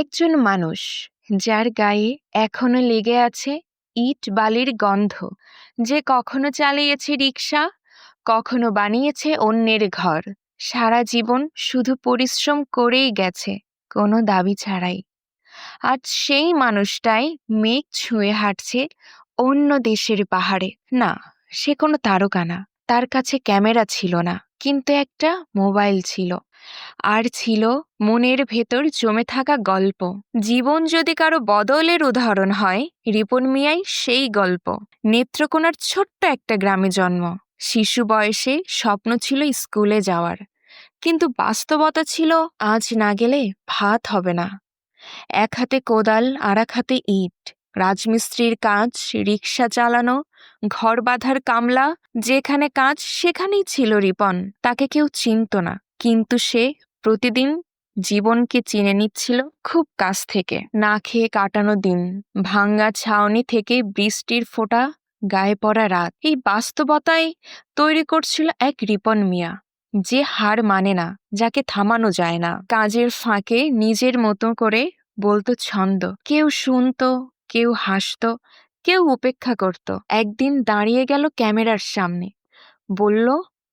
একজন মানুষ, যার গায়ে এখনও লেগে আছে ইট বালির গন্ধ। যে কখনো চালিয়েছে রিক্সা কখনো বানিয়েছে অন্যের ঘর। সারা জীবন শুধু পরিশ্রম করেই গেছে, কোনো দাবি ছাড়াই। আজ সেই মানুষটাই মেঘ ছুঁয়ে হাঁটছে অন্য দেশের পাহাড়ে। না, সে কোনো তারকা না, তার কাছে ক্যামেরা ছিল না। কিন্তু একটা মোবাইল ছিল। আর ছিল মনের ভেতর জমে থাকা গল্প। জীবন যদি কারও বদলের উদাহরণ হয়, রিপন মিয়াই সেই গল্প। নেত্রকোনার ছোট্ট একটা গ্রামে জন্ম। শিশু বয়সে স্বপ্ন ছিল স্কুলে যাওয়ার। কিন্তু বাস্তবতা ছিল, আজ না গেলে ভাত হবে না। এক হাতে কোদাল, আর এক হাতে ইট। রাজমিস্ত্রির কাজ রিক্সা চালানো, ঘর বাঁধার কামলা, যেখানে কাজ সেখানেই ছিল রিপন। তাকে কেউ চিনত না। কিন্তু সে প্রতিদিন জীবনকে চিনে নিচ্ছিল খুব কাছ থেকে। না খেয়ে কাটানো দিন, ভাঙ্গা ছাউনি থেকে বৃষ্টির ফোঁটা, গায়ে পড়া রাত। এই বাস্তবতায় তৈরি করছিল এক রিপন মিয়া। যে হার মানে না, যাকে থামানো যায় না। কাজের ফাঁকে নিজের মতো করে বলতো ছন্দ। কেউ শুনতো কেউ হাসত কেউ উপেক্ষা করত। একদিন দাঁড়িয়ে গেল ক্যামেরার সামনে। বলল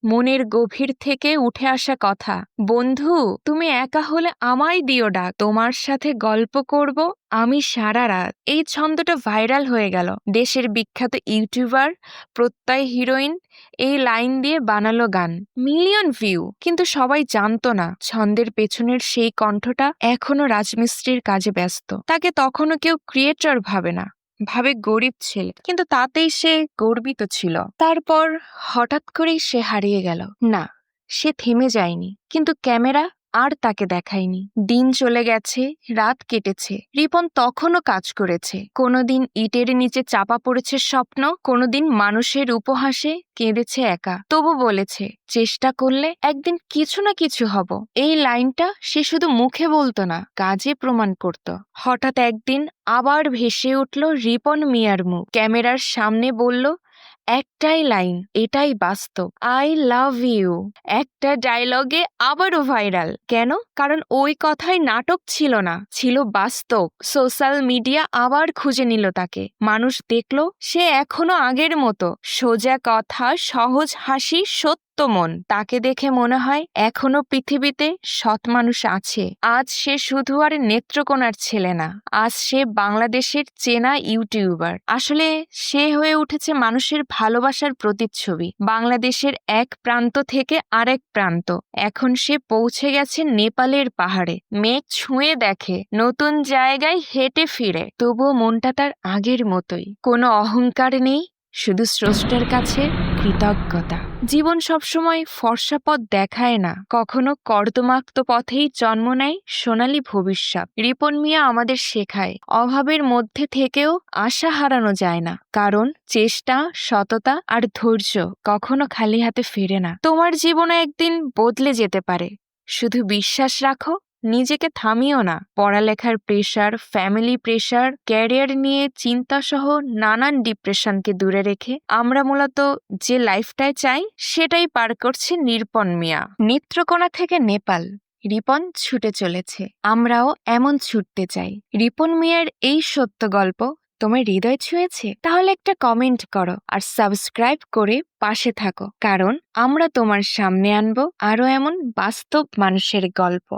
মনের গভীর থেকে উঠে আসা কথা। বন্ধু, তুমি একা হলে আমায় দিও ডাক তোমার সাথে গল্প করব আমি সারা রাত। এই ছন্দটা ভাইরাল হয়ে গেল। দেশের বিখ্যাত ইউটিউবার, প্রত্যয় হিরোইন, এই লাইন দিয়ে বানালো গান। মিলিয়ন ভিউ, কিন্তু সবাই জানতো না ছন্দের পেছনের সেই কণ্ঠটা এখনও রাজমিস্ত্রির কাজে ব্যস্ত। তাকে তখনও কেউ ক্রিয়েটর ভাবে না। ভাবে গরিব ছেলে। কিন্তু তাতেই সে গর্বিত ছিল। তারপর হঠাৎ করেই সে হারিয়ে গেল। না, সে থেমে যায়নি। কিন্তু ক্যামেরা আর তাকে দেখায়নি। দিন চলে গেছে, রাত কেটেছে। রিপন তখনও কাজ করেছে। কোনোদিন ইটের নিচে চাপা পড়েছে স্বপ্ন, কোনোদিন মানুষের উপহাসে কেঁদেছে একা। তবু বলেছে, চেষ্টা করলে একদিন কিছু না কিছু হব। এই লাইনটা সে শুধু মুখে বলতো না, কাজে প্রমাণ করত। হঠাৎ একদিন আবার ভেসে উঠল রিপন মিয়ার মুখ। ক্যামেরার সামনে বলল একটাই লাইন, এটাই বাস্তব। আই লাভ ইউ একটা ডায়লগে আবারও ভাইরাল কেন? কারণ ওই কথায় নাটক ছিল না, ছিল বাস্তব। সোশ্যাল মিডিয়া আবার খুঁজে নিল তাকে। মানুষ দেখল, সে এখনও আগের মতো। সোজা কথা, সহজ হাসি, সত্য মন। তাকে দেখে মনে হয় এখনও পৃথিবীতে সৎ মানুষ আছে। আজ সে শুধু আর নেত্রকোনার ছেলে না, আজ সে বাংলাদেশের চেনা ইউটিউবার। আসলে সে হয়ে উঠেছে মানুষের ভালোবাসার প্রতিচ্ছবি। বাংলাদেশের এক প্রান্ত থেকে আরেক প্রান্ত। এখন সে পৌঁছে গেছে নেপালের পাহাড়ে। মেঘ ছুঁয়ে দেখে, নতুন জায়গায় হেঁটে ফিরে। তবুও মনটা তার আগের মতোই। কোনো অহংকার নেই শুধু স্রষ্টার কাছে কৃতজ্ঞতা। জীবন সবসময় ফর্সা পথ দেখায় না। কখনো কর্দমাক্ত পথেই জন্ম নেয় সোনালী ভবিষ্যৎ। রিপন মিয়া আমাদের শেখায়, অভাবের মধ্যে থেকেও আশা হারানো যায় না। কারণ চেষ্টা, সততা আর ধৈর্য কখনো খালি হাতে ফিরে না। তোমার জীবনে একদিন বদলে যেতে পারে। শুধু বিশ্বাস রাখো নিজেকে থামিও না। পড়ালেখার প্রেশার ফ্যামিলি প্রেশার ক্যারিয়ার নিয়ে চিন্তা সহ নানান ডিপ্রেশনকে দূরে রেখে আমরা মূলত যে লাইফটাই চাই, সেটাই পার করছে নির্পণ মিয়া। নেত্রকোনা থেকে নেপাল, রিপন ছুটে চলেছে। আমরাও এমন ছুটতে চাই। রিপন মিয়ার এই সত্য গল্প তোমার হৃদয় ছুঁয়েছে? তাহলে একটা কমেন্ট করো আর সাবস্ক্রাইব করে পাশে থাকো। কারণ আমরা তোমার সামনে আনব আরও এমন বাস্তব মানুষের গল্প।